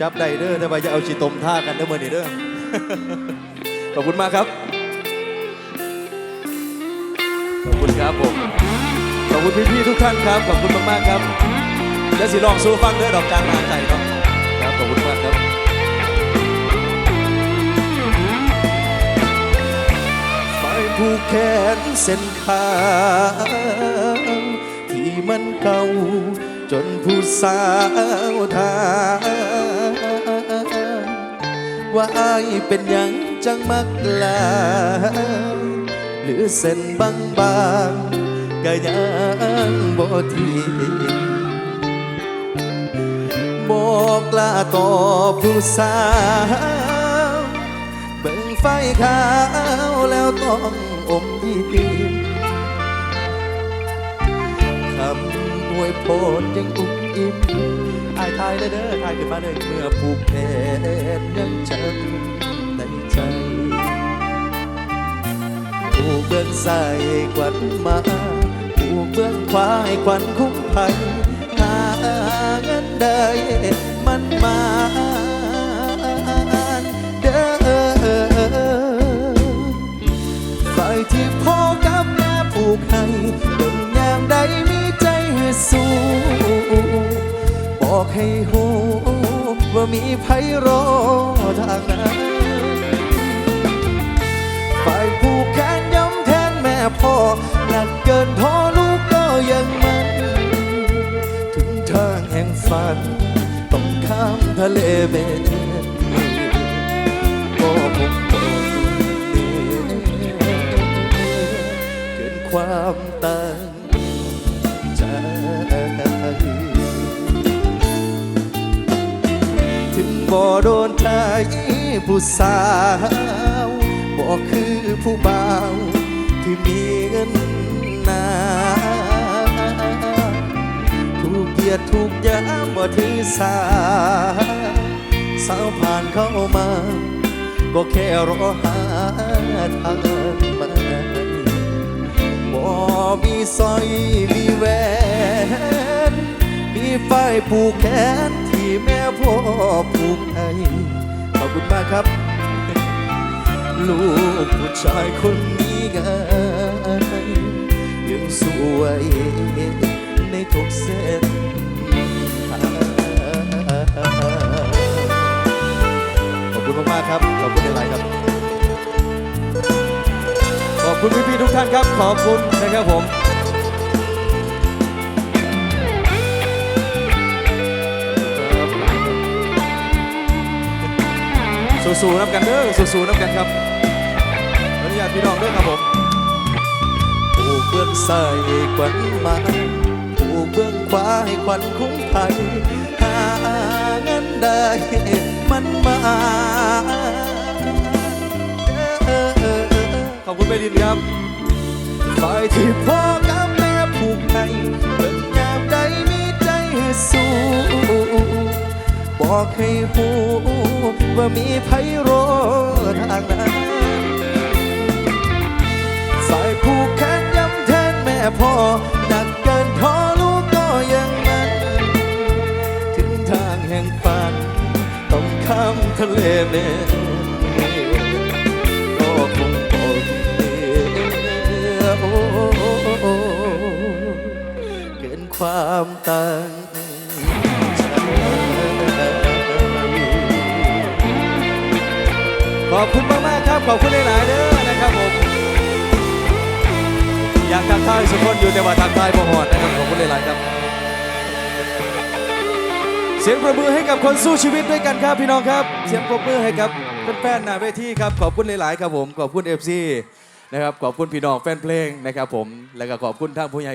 จับได้เด้อแต่ว่าอย่าเอาชีตมท่ากันเด้อมื่อนี้เด้อขอบคุณมากครับ ขอบคุณครับผม ขอบคุณพี่ๆทุกท่านครับ ขอบคุณมากๆครับ และสิลองสู้ฟังเด้อดอกจานมาใจเนาะครับขอบคุณมากครับไฟผูกแขนเส้นขาที่มันเก่า จนผู้สาวถามว่าอายเป็นหยังจังมักลา หรือเส้นบางบางๆก็ยังบ่ทีบอกลาต่อผู้สาวเบิ่งไฟขาวแล้วต้องอมยิ้มำอวยพรยังอุ้มอิ่มอายทายเลยเด้อทายขึ้นมาเลยเมื่อผูกแขนยังจำในใจผู้เบื้องซ้ายกวัดมาผู้เบื้องขวาให้ควันคุ้มภัยหาเงินได้มันมาเด้อฝ่ายที่พ่อกับแม่ผูกให้ สู้ บอกให้หูว่ามีไพรอทางนั้นฝ่ายผู้แขนย้ำแทนแม่พ่อ หนักเกินท้อลูกก็ยังมัน ถึงทางแห่งฝัน ต้องข้ามทะเลเบน บ่โดนใจผู้สาวบ่คือผู้บ่าวที่มีเงินนาถูกเกียดถูกยามบ่ถือสาสาวผ่านเข้ามา ก็แค่รอหาทางมาบ่มีสร้อยมีแหวน มีไฟผูกแขน แม่พ่อผูกให้ขอบคุณมากครับ ลูกผู้ชายคนนี้ไงยังสวยในทุกเส้นทางขอบคุณมากๆครับ ขอบคุณหลายๆครับ ขอบคุณพี่ๆทุกท่านครับ ขอบคุณนะครับผม สู้ๆน้ำกันเด้อสู้ๆน้ำกันครับขออนุญาตพี่น้องด้วยครับผมผู้เบื้องซ้ายให้ควันมาผู้เบื้องขวาให้ควันคุ้มภัยหาเงินได้มันมาขอบคุณไปดินครับฝ่ายที่พ่อกับแม่ผูกให้เป็นยามใดมีใจให้สู้บอกให้หู ว่ามีไพโรทางนั้นฝ่ายผูกแขนย้ำแทนแม่พ่อหนักเกินพอลูกก็ยังมันถึงทางแห่งฝัน ต้องข้ามทะเลเมฆก็คงต้องเดือยโอ้เกินความตั้ง อบคุณมากๆครับ ขอบคุณหลายๆเด้อนะครับผม อยากทักทายสุกคนอยู่แต่ว่าทักทายบ่หอดนะครับ ขอบคุณหลายๆครับ เสียงประมือให้กับคนสู้ชีวิตด้วยกันครับพี่น้องครับ เสียงปรบมือให้กับแฟนๆหน้าเวทีครับ ขอบคุณหลายๆครับผม ขอบคุณ FC นะครับ ขอบคุณพี่น้องแฟนเพลงนะครับผม แล้วก็ขอบคุณทางผู้ใหญ่